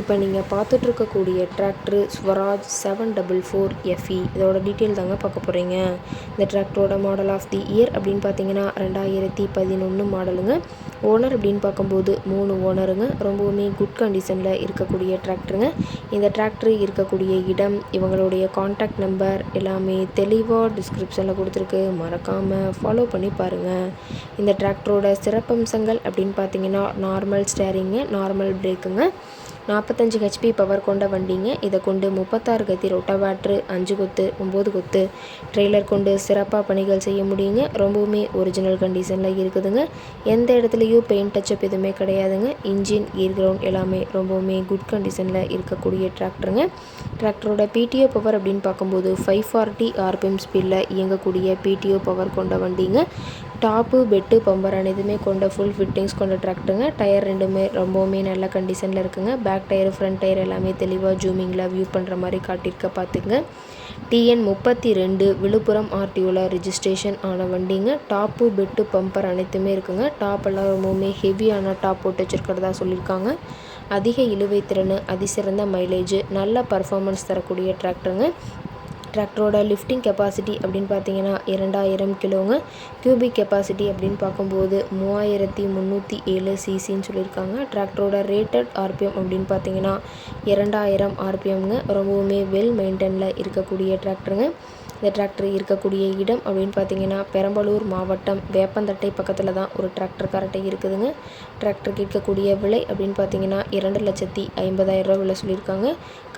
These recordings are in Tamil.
இப்போ நீங்கள் பார்த்துட்ருக்கக்கூடிய tractor Swaraj seven double four FE இதோட டீட்டெயில் தாங்க பார்க்க போகிறீங்க இந்த டிராக்டரோட மாடல் ஆஃப் தி இயர் அப்படின்னு பார்த்தீங்கன்னா ரெண்டாயிரத்தி பதினொன்று மாடலுங்க ஓனர் அப்படின்னு பார்க்கும்போது மூணு ஓனருங்க ரொம்பவுமே குட் கண்டிஷனில் இருக்கக்கூடிய டிராக்டருங்க இந்த டிராக்டர் இருக்கக்கூடிய இடம் இவங்களுடைய காண்டாக்ட் நம்பர் எல்லாமே தெளிவாக டிஸ்கிரிப்ஷனில் கொடுத்துருக்கு. மறக்காமல் ஃபாலோ பண்ணி பாருங்கள் இந்த டிராக்டரோட சிறப்பம்சங்கள் அப்படின்னு பார்த்தீங்கன்னா நார்மல் ஸ்டேரிங்கு நார்மல் பிரேக்குங்க நாற்பத்தஞ்சு ஹெச்பி பவர் கொண்ட வண்டிங்க. இதை கொண்டு முப்பத்தாறு கத்தி ரொட்டவேட்ரு அஞ்சு கொத்து ஒம்பது கொத்து ட்ரெய்லர் கொண்டு சிறப்பாக பணிகள் செய்ய முடியுங்க. ரொம்பவுமே ஒரிஜினல் கண்டிஷனில் இருக்குதுங்க. எந்த இடத்துலையும் பெயிண்ட் டச்சப் எதுவுமே கிடையாதுங்க. இன்ஜின் கியர் கிரவுண்ட் எல்லாமே ரொம்பவுமே குட் கண்டிஷனில் இருக்கக்கூடிய டிராக்டருங்க டிராக்டரோட பிடிஓ பவர் அப்படின்னு பார்க்கும்போது ஃபைவ் ஃபார்ட்டி ஆர்பிஎம் ஸ்பீடில் இயங்கக்கூடிய பிடிஓ பவர் கொண்ட வண்டிங்க. டாப்பு பெட்டு பம்பர் அனைத்துமே கொண்ட ஃபுல் ஃபிட்டிங்ஸ் கொண்ட டிராக்டருங்க டயர் ரெண்டுமே ரொம்பவுமே நல்ல கண்டிஷனில் இருக்குங்க. பேக் டயர் ஃப்ரண்ட் டயர் எல்லாமே தெளிவாக ஜூமிங்கில் வியூ பண்ணுற மாதிரி காட்டியிருக்க பார்த்துங்க டிஎன் முப்பத்தி ரெண்டு விழுப்புரம் ஆர்டிஓவில் ரிஜிஸ்ட்ரேஷன் ஆன வண்டிங்க. டாப்பு பெட்டு பம்பர் அனைத்துமே இருக்குங்க. டாப் எல்லாம் ரொம்பவுமே ஹெவியான டாப் போட்டு வச்சுருக்கிறதா சொல்லியிருக்காங்க. அதிக இழுவை திறன் அதிசிறந்த மைலேஜ் நல்ல பர்ஃபார்மன்ஸ் தரக்கூடிய டிராக்டருங்க டிராக்டரோட லிஃப்டிங் கெப்பாசிட்டி அப்படின்னு பார்த்தீங்கன்னா இரண்டாயிரம் கிலோங்க. கியூபிக் கெப்பாசிட்டி அப்படின்னு பார்க்கும்போது மூவாயிரத்தி முந்நூற்றி ஏழு சிசின்னு சொல்லியிருக்காங்க. டிராக்டரோட ரேட்டட் ஆர்பிஎம் அப்படின்னு பார்த்தீங்கன்னா இரண்டாயிரம் ஆர்பிஎம்ங்க ரொம்பவுமே வெல் மெயின்டெனில் இருக்கக்கூடிய டிராக்டருங்க இந்த டிராக்டர் இருக்கக்கூடிய இடம் அப்படின்னு பார்த்தீங்கன்னா பெரம்பலூர் மாவட்டம் வேப்பந்தட்டை பக்கத்தில் தான் ஒரு டிராக்டர் கரெக்டாக இருக்குதுங்க. டிராக்டருக்கு இருக்கக்கூடிய விலை அப்படின்னு பார்த்தீங்கன்னா இரண்டு லட்சத்தி ஐம்பதாயிரம் ரூபா விலை சொல்லியிருக்காங்க.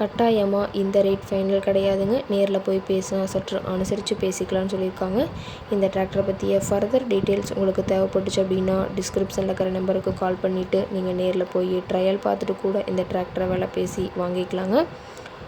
கட்டாயமாக இந்த ரேட் ஃபைனல் கிடையாதுங்க. நேரில் போய் பேசினா சற்று அனுசரித்து பேசிக்கலாம்னு சொல்லியிருக்காங்க. இந்த டிராக்டரை பற்றிய ஃபர்தர் டீட்டெயில்ஸ் உங்களுக்கு தேவைப்பட்டுச்சு அப்படின்னா டிஸ்கிரிப்ஷனில் இருக்கிற நம்பருக்கு கால் பண்ணிவிட்டு நீங்கள் நேரில் போய் ட்ரையல் பார்த்துட்டு கூட இந்த டிராக்டரை விலை பேசி வாங்கிக்கலாங்க.